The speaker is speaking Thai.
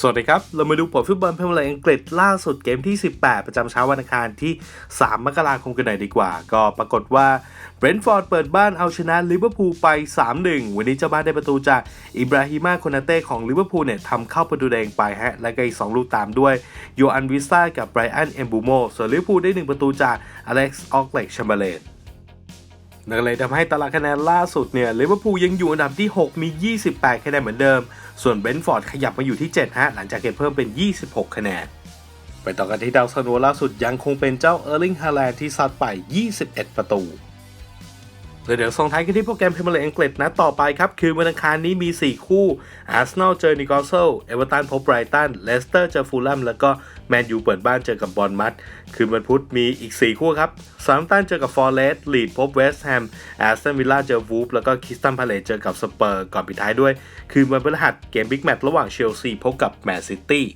สวัสดีครับ เรามาดูผลฟุตบอลพรีเมียร์ลีกอังกฤษล่าสุดเกมที่ 18 ประจำเช้าวันอังคารที่ 3 มกราคมกันหน่อยดีกว่า ก็ปรากฏว่าเบรนท์ฟอร์ดเปิดบ้านเอาชนะลิเวอร์พูลไป 3-1 วันนี้เจ้าบ้านได้ประตูจากอิบราฮิมาโคนาเต้ของลิเวอร์พูลเนี่ยทำเข้าประตูแดงไปฮะ และก็อีก 2 ลูกตามด้วยโยอันวิสตากับไบรอันเอมบูโมส่วนลิเวอร์พูลได้ 1 ประตูจากอเล็กซ์ออกเล็กแชมเบอร์เลน นั่นเลยทำให้ตารางคะแนนล่าสุดเนี่ยลิเวอร์พูลยังอยู่อันดับที่ 6 มี 28 คะแนนเหมือนเดิม ส่วนเบนฟอร์ดขยับมาอยู่ที่ 7 ฮะ หลังจากเก็บเพิ่มเป็น 26 คะแนน ไปต่อกันที่ดาวซันโวล่าสุดยังคงเป็นเจ้าเออร์ลิงฮาแลนด์ที่ซัดไป 21 ประตู แล้วเดี๋ยวส่งท้ายกันที่โปรแกรมพรีเมียร์ลีกอังกฤษนะต่อไปครับ คือวันอังคารนี้มี 4 คู่อาร์เซนอลเจอนิวคาสเซลเอเวอร์ตันพบไบรตันเลสเตอร์เจอฟูลแลมแล้วก็แมนยูเปิดบ้านเจอกับบอลมัดคืนวันพุธมีอีก 4 คู่ครับซาร์ตันเจอกับฟอร์เรสต์ลีดพบเวสต์แฮมแอสตันวิลล่าเจอวูฟแล้วก็คิสตันพาเลตเจอกับสเปอร์ก่อนปิดท้ายด้วย คืนวันพฤหัสเกมบิ๊กแมตช์ระหว่างเชลซีพบกับแมนซิตี้